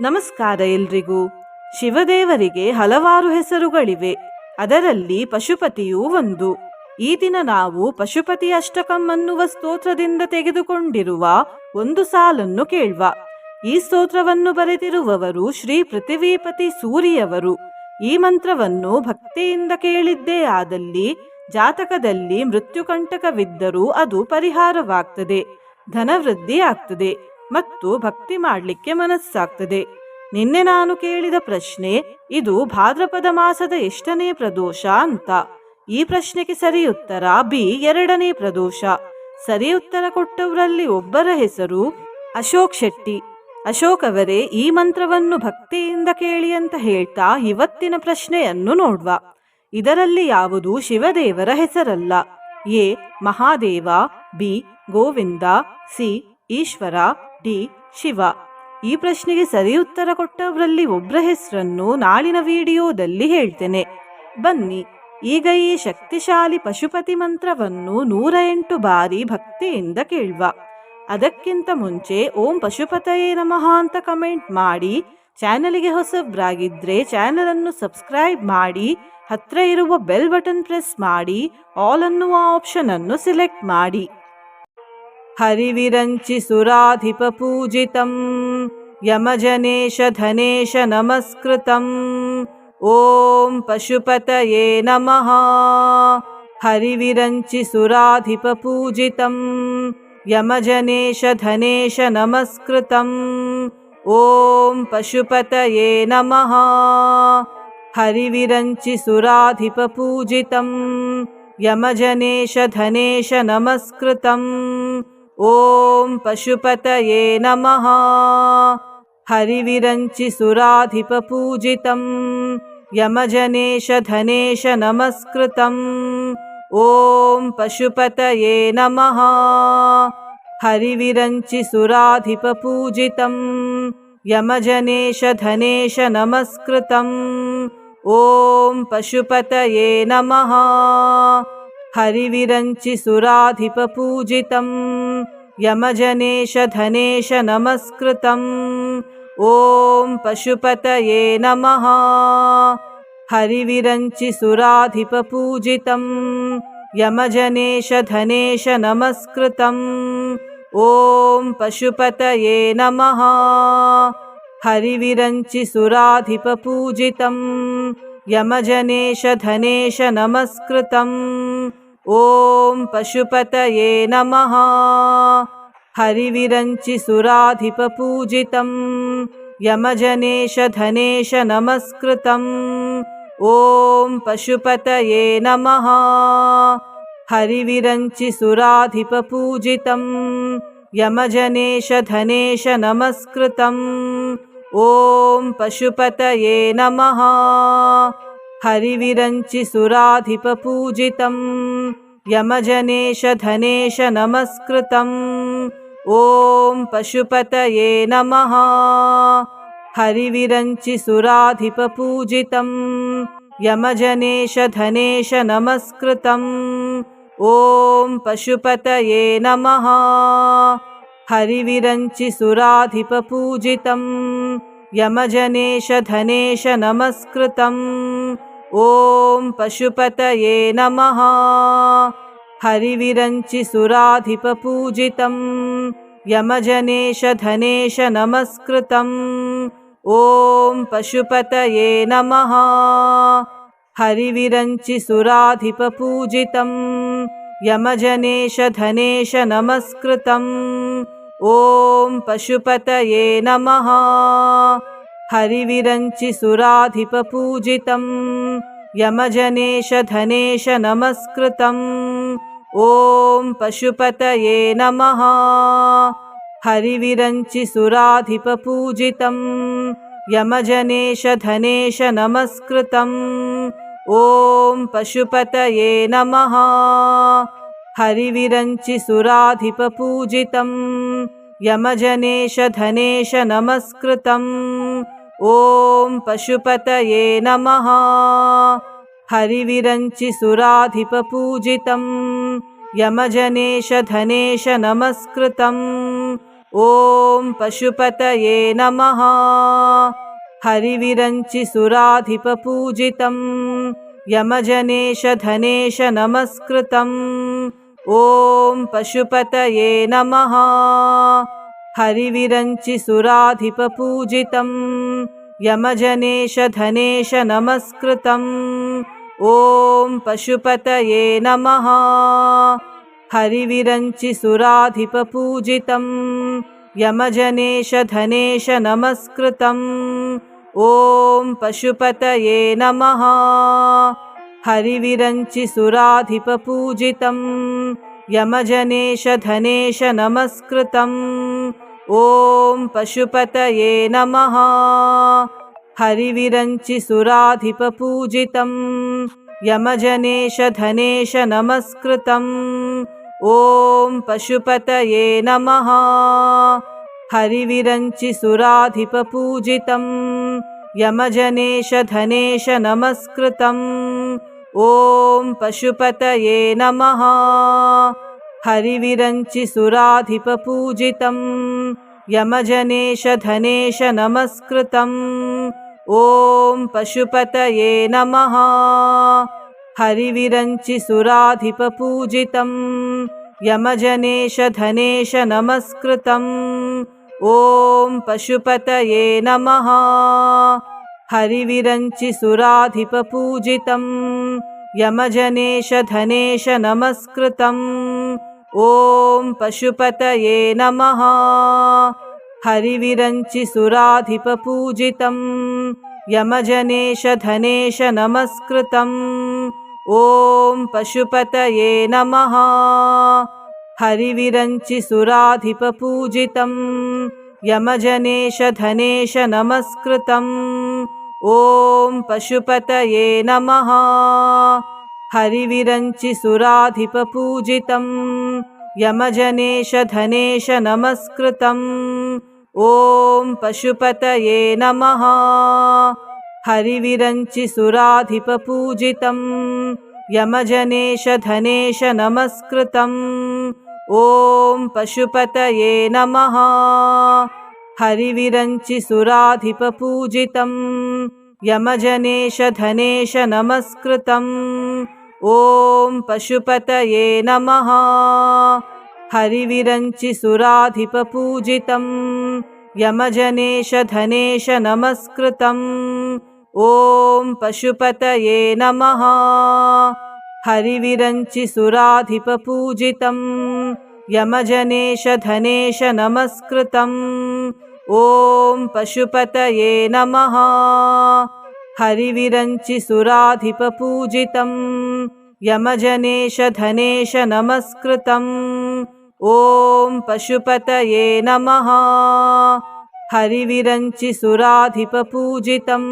ನಮಸ್ಕಾರ ಎಲ್ರಿಗೂ. ಶಿವದೇವರಿಗೆ ಹಲವಾರು ಹೆಸರುಗಳಿವೆ. ಅದರಲ್ಲಿ ಪಶುಪತಿಯೂ ಒಂದು. ಈ ದಿನ ನಾವು ಪಶುಪತಿ ಅಷ್ಟಕಂ ಅನ್ನುವ ಸ್ತೋತ್ರದಿಂದ ತೆಗೆದುಕೊಂಡಿರುವ ಒಂದು ಸಾಲನ್ನು ಕೇಳುವ. ಈ ಸ್ತೋತ್ರವನ್ನು ಬರೆದಿರುವವರು ಶ್ರೀ ಪೃಥ್ವೀಪತಿ ಸೂರಿಯವರು. ಈ ಮಂತ್ರವನ್ನು ಭಕ್ತಿಯಿಂದ ಕೇಳಿದ್ದೇ ಆದಲ್ಲಿ ಜಾತಕದಲ್ಲಿ ಮೃತ್ಯುಕಂಟಕವಿದ್ದರೂ ಅದು ಪರಿಹಾರವಾಗ್ತದೆ. ಧನವೃದ್ಧಿ ಆಗ್ತದೆ ಮತ್ತು ಭಕ್ತಿ ಮಾಡಲಿಕ್ಕೆ ಮನಸ್ಸಾಗ್ತದೆ. ನಿನ್ನೆ ನಾನು ಕೇಳಿದ ಪ್ರಶ್ನೆ, ಇದು ಭಾದ್ರಪದ ಮಾಸದ ಎಷ್ಟನೇ ಪ್ರದೋಷ ಅಂತ. ಈ ಪ್ರಶ್ನೆಗೆ ಸರಿ ಉತ್ತರ ಬಿ, ಎರಡನೇ ಪ್ರದೋಷ. ಸರಿ ಉತ್ತರ ಕೊಟ್ಟವರಲ್ಲಿ ಒಬ್ಬರ ಹೆಸರು ಅಶೋಕ್ ಶೆಟ್ಟಿ. ಅಶೋಕ್ ಅವರೇ, ಈ ಮಂತ್ರವನ್ನು ಭಕ್ತಿಯಿಂದ ಕೇಳಿ ಅಂತ ಹೇಳ್ತಾ ಇವತ್ತಿನ ಪ್ರಶ್ನೆಯನ್ನು ನೋಡುವ. ಇದರಲ್ಲಿ ಯಾವುದು ಶಿವದೇವರ ಹೆಸರಲ್ಲ? A, Mahadeva, B, Govinda, C, Eshwara D Shiva. ಈ ಪ್ರಶ್ನೆಗೆ ಸರಿ ಉತ್ತರ ಕೊಟ್ಟವರಲ್ಲಿ ಒಬ್ಬರ ಹೆಸರನ್ನು ನಾಳಿನ ವಿಡಿಯೋದಲ್ಲಿ ಹೇಳ್ತೇನೆ. ಬನ್ನಿ, ಈಗ ಈ ಶಕ್ತಿಶಾಲಿ ಪಶುಪತಿ ಮಂತ್ರವನ್ನು ನೂರ ಎಂಟು ಬಾರಿ ಭಕ್ತಿಯಿಂದ ಕೇಳುವ. ಅದಕ್ಕಿಂತ ಮುಂಚೆ ಓಂ ಪಶುಪತಯೇ ನಮಃ ಅಂತ ಕಮೆಂಟ್ ಮಾಡಿ, ಚಾನಲ್ಗೆ ಹೊಸಬ್ರಾಗಿದ್ರೆ ಚಾನಲ್ ಅನ್ನು ಸಬ್ಸ್ಕ್ರೈಬ್ ಮಾಡಿ, ಹತ್ರ ಇರುವ ಬೆಲ್ ಬಟನ್ ಪ್ರೆಸ್ ಮಾಡಿ, ಆಲ್ ಅನ್ನುವ ಆಪ್ಷನ್ ಅನ್ನು ಸೆಲೆಕ್ಟ್ ಮಾಡಿ. हरिविरञ्चि सुराधिपपूजितं यमजनेश धनेश नमस्कृतं ॐ पशुपतये नमः। हरिविरञ्चि सुराधिपूजितं यमजनेश धनेश नमस्कृतम् ॐ पशुपतये नमः। हरिविरञ्चि सुराधिपपूजितं यमजनेश धनेश नमस्कृतं ॐ पशुपतये नमः। हरिविरञ्चि यमजनेशधनेश नमस्कृतम् ॐ पशुपतये नमः। हरिविरञ्चि यमजनेशधनेश नमस्कृतम् ॐ पशुपतये नमः। हरिविरञ्चि सुराधिपपूजितम् यमजनेश धनेश नमस्कृतम् ॐ पशुपतये नमः। हरिविरञ्चि सुराधिपपूजितम् यमजनेश धनेश नमस्कृतम् ॐ पशुपतये नमः। हरिविरञ्चि सुराधिपपूजितम् यमजनेश धनेश नमस्कृतं ॐ पशुपतये नमः। हरिविरञ्चि सुराधिपूजितं यमजनेश धनेश नमस्कृतं ॐ पशुपतये नमः। हरिविरञ्चि सुराधिपपूजितं यमजनेश धनेश नमस्कृतम्। ॐ पशुपतये नमः। हरिविरञ्चि सुराधिपूजितं यमजनेश धनेश ॐ पशुपतये नमः। हरिविरञ्चि सुराधिपपूजितं यमजनेश धनेश ॐ पशुपतये नमः। हरिविरञ्चि सुराधिपपूजितं यमजनेश धनेश नमस्कृतं ॐ पशुपतये नमः। हरिविरञ्चि सुराधिपपूजितं यमजनेश धनेश नमस्कृतम् ॐ पशुपतये नमः। हरिविरञ्चि सुराधिपपूजितं यमजनेश धनेश नमस्कृतं ॐ पशुपतये नमः। हरिविरञ्चि सुराधिपूजितं यमजनेश धनेश नमस्कृतं ॐ पशुपतये नमः। हरिविरञ्चि सुराधिपूजितं यमजनेश धनेश नमस्कृतं ॐ पशुपतये नमः। हरिविरञ्चि सुराधिपपूजितम् यमजनेश धनेश नमस्कृतम् ॐ पशुपतये नमः। हरिविरञ्चि सुराधिपपूजितम् यमजनेश धनेश नमस्कृतम् ॐ पशुपतये नमः। हरिविरञ्चि सुराधिपपूजितम् यमजनेश धनेश नमस्कृतं ॐ पशुपतये नमः। हरिविरञ्चि सुराधिपपूजितम्। यमजनेश धनेश नमस्कृतं ॐ पशुपतये नमः। हरिविरञ्चि सुराधिपपूजितम्। यमजनेश धनेश नमस्कृतं ॐ पशुपतये नमः। हरिविरञ्चि सुराधिपूजितं यमजनेश धनेश ॐ पशुपतये नमः। हरिविरञ्चि सुराधिपूजितं यमजनेश धनेश ॐ पशुपतये नमः। हरिविरञ्चिसुराधिपपूजितं यमजनेशधनेश नमस्कृतम् ॐ पशुपतये नमः। हरिविरञ्चिसुराधिपपूजितं यमजनेशधनेश नमस्कृतम् ॐ पशुपतये नमः। हरिविरञ्चिसुराधिपपूजितं यमजनेशधनेश नमस्कृतम् ॐ पशुपतये नमः। हरिविरञ्चिसुराधिपपूजितं यमजनेशधनेश नमस्कृतम् ॐ पशुपतये नमः। हरिविरञ्चिसुराधिपपूजितं यमजनेशधनेश नमस्कृतम् ॐ पशुपतये नमः हरिविरञ्चिसुराधिपपूजितं यमजनेशधनेश नमस्कृतम् ॐ पशुपतये नमः। हरिविरञ्चिसुराधिपपूजितं यमजनेशधनेश नमस्कृतम् ॐ पशुपतये नमः। हरिविरञ्चिसुराधिपपूजितं यमजनेशधनेश नमस्कृतम् ॐ पशुपतये नमः। हरिविरञ्चिसुराधिपपूजितं यमजनेशधनेश नमस्कृतम् ॐ पशुपतये नमः। हरिविरञ्चिसुराधिपपूजितं यमजनेशधनेश नमस्कृतम् ॐ पशुपतये नमः हरिविरञ्चिसुराधिपपूजितं यमजनेशधनेश नमस्कृतम् ॐ पशुपतये नमः। हरिविरञ्चिसुराधिपपूजितं यमजनेशधनेश नमस्कृतम् ॐ पशुपतये नमः। हरिविरञ्चिसुराधिपपूजितं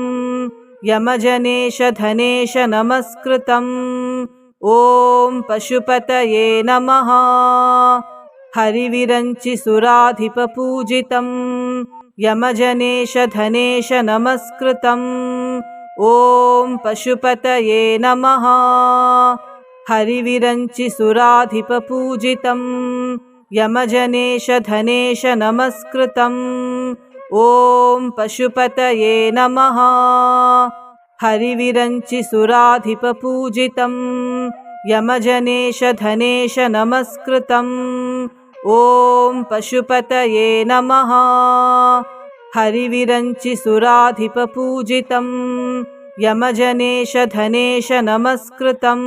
यमजनेशधनेश नमस्कृतम् ॐ पशुपतये नमः। हरिविरञ्चिसुराधिपपूजितं यमजनेशधनेश नमस्कृतम्। ॐ पशुपतये नमः। हरिविरञ्चिसुराधिपपूजितं यमजनेशधनेश नमस्कृतम्। ॐ पशुपतये नमः हरिविरञ्चिसुराधिपपूजितं यमजनेशधनेश नमस्कृतम् ॐ पशुपतये नमः। हरिविरञ्चिसुराधिपपूजितं यमजनेशधनेश नमस्कृतम्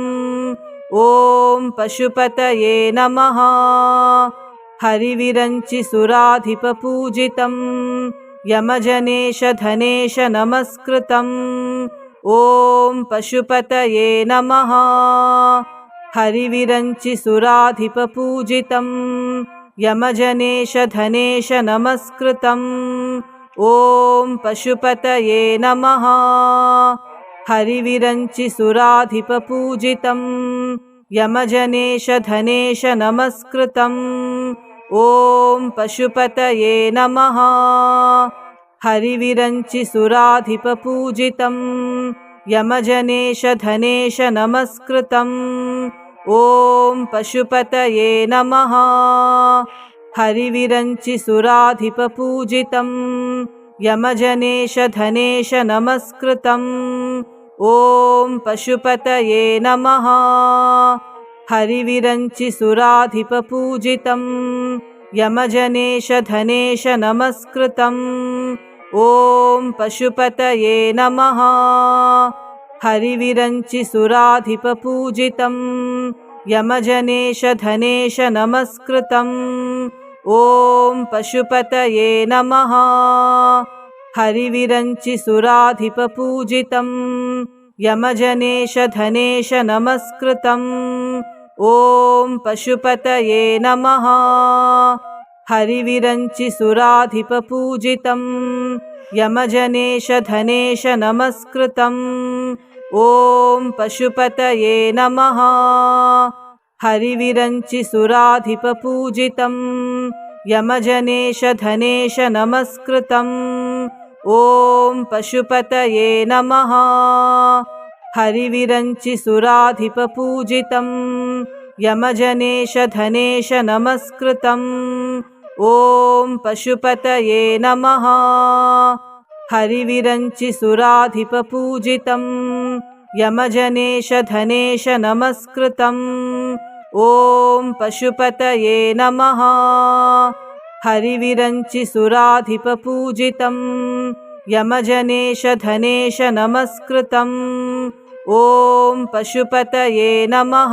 ॐ पशुपतये नमः। हरिविरञ्चिसुराधिपपूजितं यमजनेशधनेश नमस्कृतम् ॐ पशुपतये नमः। हरिविरञ्चिसुराधिपपूजितं। यमजनेशधनेश नमस्कृतम् ॐ पशुपतये नमः। हरिविरञ्चिसुराधिपपूजितं। यमजनेशधनेश नमस्कृतम् ॐ पशुपतये नमः हरिविरञ्चिसुराधिपपूजितं यमजनेशधनेश नमस्कृतम् ॐ पशुपतये नमः। हरिविरञ्चिसुराधिपपूजितं यमजनेशधनेश नमस्कृतम् ॐ पशुपतये नमः। हरिविरञ्चिसुराधिपपूजितं यमजनेशधनेश नमस्कृतम् ॐ पशुपतये नमः। हरिविरञ्चिसुराधिपपूजितं यमजनेशधनेश नमस्कृतम् ॐ पशुपतये नमः। हरिविरञ्चिसुराधिपपूजितं यमजनेशधनेश नमस्कृतम् ॐ पशुपतये नमः हरिविरञ्चिसुराधिपपूजितं यमजनेशधनेश नमस्कृतम्। ॐ पशुपतये नमः। हरिविरञ्चिसुराधिपपूजितं यमजनेशधनेश नमस्कृतम्। ॐ पशुपतये नमः। हरिविरञ्चिसुराधिपपूजितं यमजनेशधनेश नमस्कृतम् ॐ पशुपतये नमः। हरिविरञ्चिसुराधिपपूजितं यमजनेशधनेश नमस्कृतम्। ॐ पशुपतये नमः। हरिविरञ्चिसुराधिपपूजितं यमजनेशधनेश नमस्कृतम्। ॐ पशुपतये नमः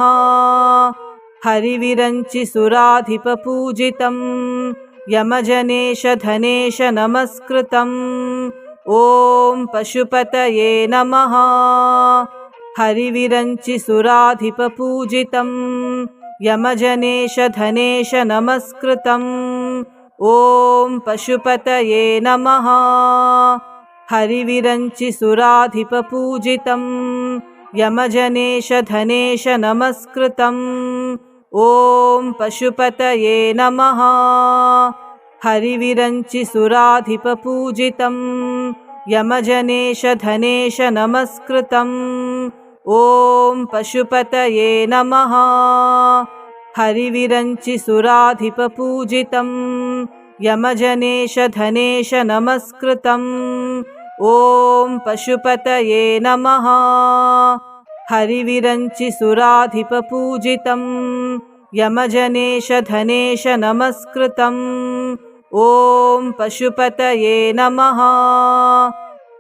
हरिविरञ्चिसुराधिपपूजितं यमजनेशधनेश नमस्कृतम् ॐ पशुपतये नमः। हरिविरञ्चिसुराधिपपूजितं यमजनेशधनेश नमस्कृतम् ॐ पशुपतये नमः। हरिविरञ्चिसुराधिपपूजितं यमजनेशधनेश नमस्कृतम् ॐ पशुपतये नमः। हरिविरञ्चिसुराधिपपूजितं यमजनेशधनेश नमस्कृतम् ॐ पशुपतये नमः। हरिविरञ्चिसुराधिपपूजितं यमजनेशधनेश नमस्कृतम् ॐ पशुपतये नमः हरिविरञ्चिसुराधिपपूजितं यमजनेशधनेश नमस्कृतम् ॐ पशुपतये नमः।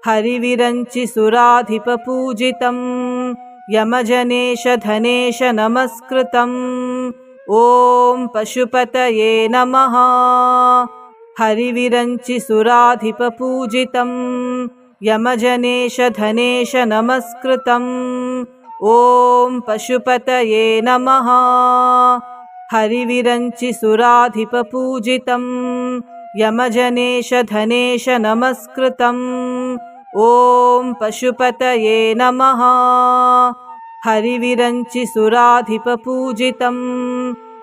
हरिविरञ्चिसुराधिपपूजितं यमजनेशधनेश नमस्कृतम् ॐ पशुपतये नमः। हरिविरञ्चिसुराधिपपूजितं यमजनेशधनेश नमस्कृतम् ॐ पशुपतये नमः। हरिविरञ्चिसुराधिपपूजितं। यमजनेशधनेश नमस्कृतम् ॐ पशुपतये नमः। हरिविरञ्चिसुराधिपपूजितं।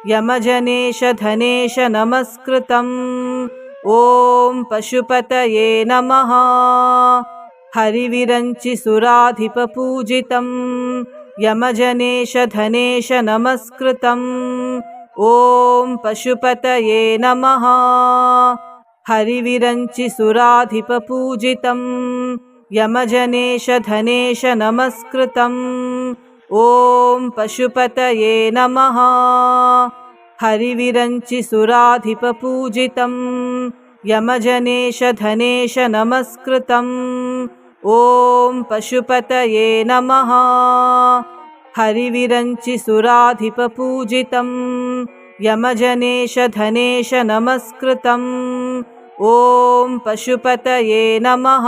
यमजनेशधनेश नमस्कृतम् ॐ पशुपतये नमः हरिविरञ्चिसुराधिपपूजितं यमजनेशधनेश नमस्कृतम् ॐ पशुपतये नमः। हरिविरञ्चिसुराधिपपूजितं यमजनेशधनेश नमस्कृतम् ॐ पशुपतये नमः हरिविरञ्चिसुराधिपपूजितं यमजनेशधनेश नमस्कृतम् ॐ पशुपतये नमः। हरिविरञ्चिसुराधिपपूजितं यमजनेशधनेश नमस्कृतम् ॐ पशुपतये नमः।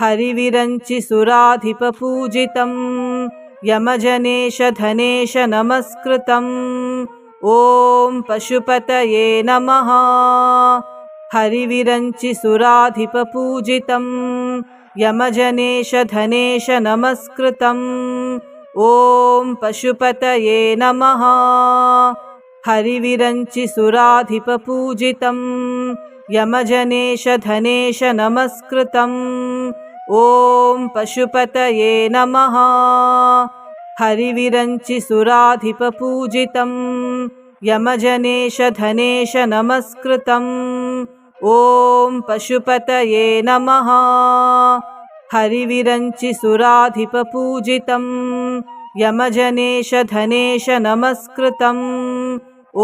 हरिविरञ्चिसुराधिपपूजितं यमजनेशधनेश नमस्कृतम् ॐ पशुपतये नमः। हरिविरञ्चिसुराधिपपूजितं यमजनेशधनेश नमस्कृतम्। ॐ पशुपतये नमः। हरिविरञ्चिसुराधिपपूजितं यमजनेशधनेश नमस्कृतम्। ॐ पशुपतये नमः हरिविरञ्चिसुराधिपपूजितं यमजनेशधनेश नमस्कृतम् ॐ पशुपतये नमः। हरिविरञ्चिसुराधिपपूजितं यमजनेशधनेश नमस्कृतम्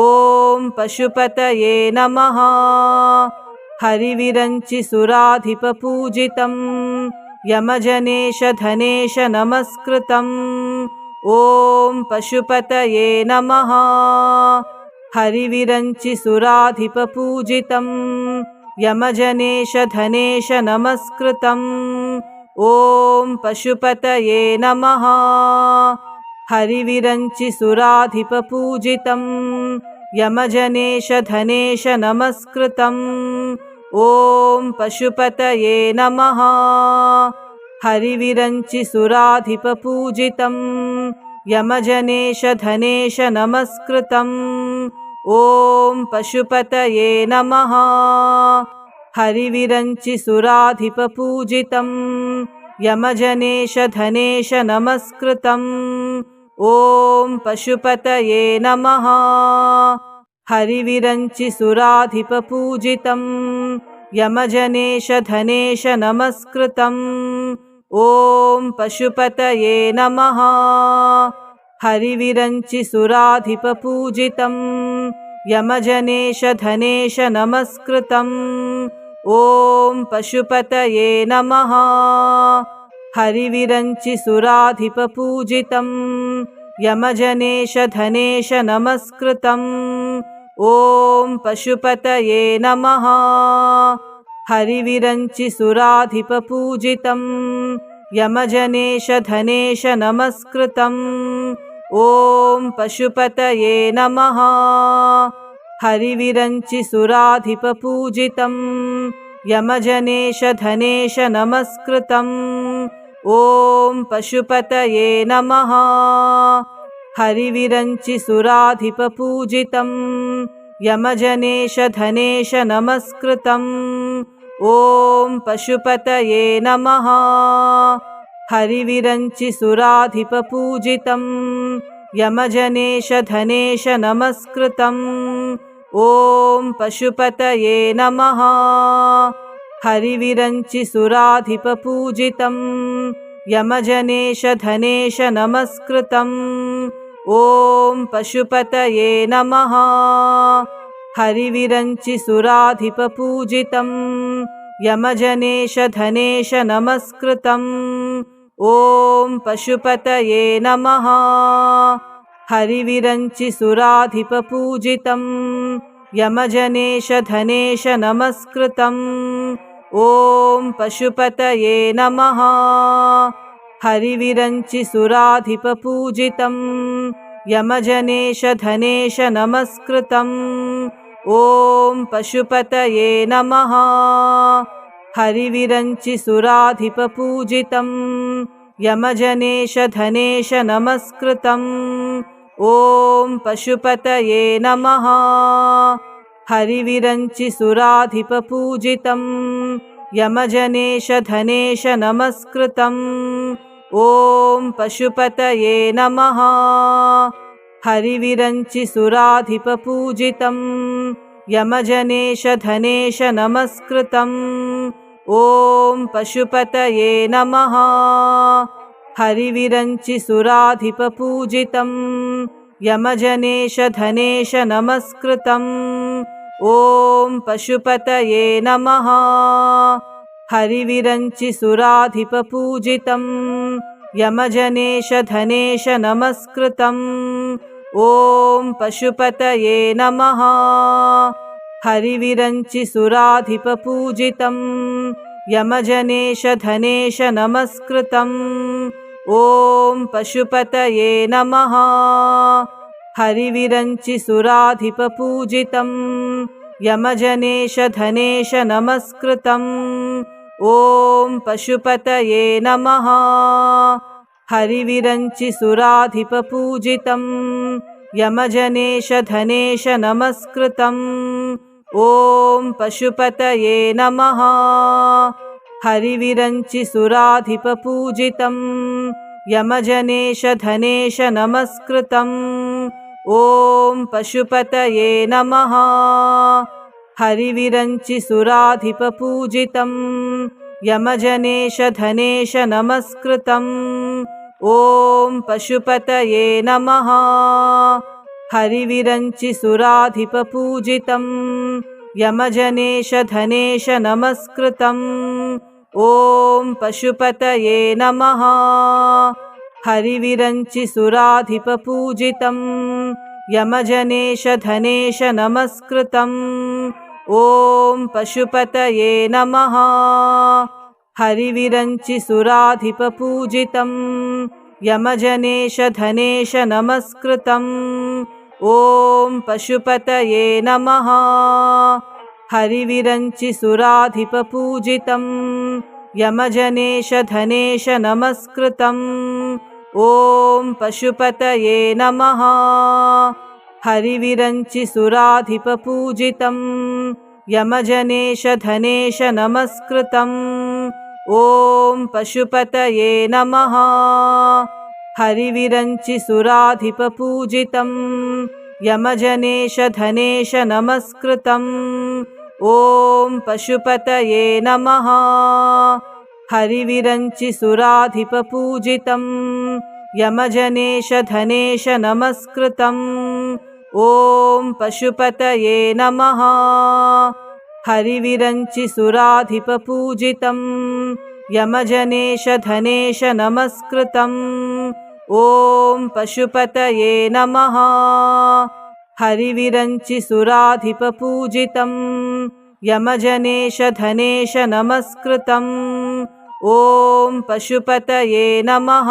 ॐ पशुपतये नमः। हरिविरञ्चिसुराधिपपूजितं यमजनेशधनेश नमस्कृतम् ॐ पशुपतये नमः। हरिविरञ्चिसुराधिपपूजितं यमजनेशधनेश नमस्कृतम् ॐ पशुपतये नमः। हरिविरञ्चिसुराधिपपूजितं यमजनेश धनेश नमस्कृतम् ॐ पशुपतये नमः हरिविरञ्चि सुराधिपपूजितम् यमजनेश धनेश नमस्कृतम् ॐ पशुपतये नमः। हरिविरञ्चि सुराधिपपूजितम् यमजनेश धनेश नमस्कृतम् ॐ पशुपतये नमः। हरिविरञ्चि सुराधिपपूजितम् यमजनेश धनेश नमस्कृतम् ॐ पशुपतये नमः। हरिविरञ्चि सुराधिपपूजितम् यमजनेश धनेश ॐ पशुपतये नमः। हरिविरञ्चि सुराधिपपूजितम् यमजनेश धनेश ॐ पशुपतये नमः हरिविरञ्चि सुराधिपपूजितम् यमजनेश धनेश नमस्कृतम् ॐ पशुपतये नमः। हरिविरञ्चि सुराधिपपूजितम् यमजनेश धनेश नमस्कृतम् ॐ पशुपतये नमः। हरिविरञ्चि सुराधिपपूजितम् यमजनेश धनेश नमस्कृतम् ॐ पशुपतये नमः। हरिविरञ्चि सुराधिपपूजितम् यमजनेश धनेश नमस्कृतम् ॐ पशुपतये नमः। हरिविरञ्चि सुराधिपपूजितम् यमजनेश धनेश नमस्कृतम् ॐ पशुपतये नमः। हरिविरञ्चि सुराधिपपूजितम् यमजनेश धनेश नमस्कृतम्। ॐ पशुपतये नमः। हरिविरञ्चि सुराधिपपूजितम् यमजनेश धनेश नमस्कृतम्। ॐ पशुपतये नमः हरिविरञ्चि सुराधिपपूजितम् यमजनेश धनेश नमस्कृतम् ॐ पशुपतये नमः। हरिविरञ्चि सुराधिपपूजितम् यमजनेश धनेश नमस्कृतम् ॐ पशुपतये नमः। हरिविरञ्चि सुराधिपपूजितम् यमजनेश धनेश नमस्कृतम् ॐ पशुपतये नमः। हरिविरञ्चि सुराधिपपूजितम् यमजनेश धनेश ॐ पशुपतये नमः। हरिविरञ्चि सुराधिपपूजितम् यमजनेश धनेश ॐ पशुपतये नमः हरिविरञ्चि सुराधिपपूजितम् यमजनेश धनेश नमस्कृतम्। ॐ पशुपतये नमः। हरिविरञ्चि सुराधिपपूजितम् यमजनेश धनेश नमस्कृतम्। ॐ पशुपतये नमः। हरिविरञ्चि सुराधिपपूजितम् यमजनेश धनेश नमस्कृतम् ॐ पशुपतये नमः। हरिविरञ्चि सुराधिपपूजितम् यमजनेश धनेश नमस्कृतम् ॐ पशुपतये नमः। हरिविरञ्चि सुराधिपपूजितम् यमजनेश धनेश नमस्कृतम् ॐ पशुपतये नमः। हरिविरञ्चि सुराधिपपूजितम्। यमजनेश धनेश नमस्कृतम्। ॐ पशुपतये नमः। हरिविरञ्चि सुराधिपपूजितम्। यमजनेश धनेश नमस्कृतम्। ॐ पशुपतये नमः हरिविरञ्चि सुराधिपपूजितम् यमजनेश धनेश नमस्कृतम् ॐ पशुपतये नमः। हरिविरञ्चि सुराधिपपूजितम् यमजनेश धनेश नमस्कृतम् ॐ पशुपतये नमः हरिविरञ्चिसुराधिपपूजितं यमजनेशधनेश नमस्कृतम् ॐ पशुपतये नमः। हरिविरञ्चिसुराधिपपूजितं यमजनेशधनेश नमस्कृतम् ॐ पशुपतये नमः। हरिविरञ्चिसुराधिपपूजितं। यमजनेशधनेश नमस्कृतम् ॐ पशुपतये नमः। हरिविरञ्चिसुराधिपपूजितं। यमजनेशधनेश नमस्कृतम् ॐ पशुपतये नमः पशुपतये नमः हरिविरञ्चिसुराधिपपूजितं यमजनेशधनेश नमस्कृतम् ॐ पशुपतये नमः। पशुपतये नमः हरिविरञ्चिसुराधिपपूजितं यमजनेशधनेश नमस्कृतम् ॐ पशुपतये नमः। हरिविरञ्चिसुराधिपपूजितं यमजनेशधनेश हरिविरञ्चिसुराधिपपूजितं यमजनेशधनेश नमस्कृतम्। ॐ पशुपतये नमः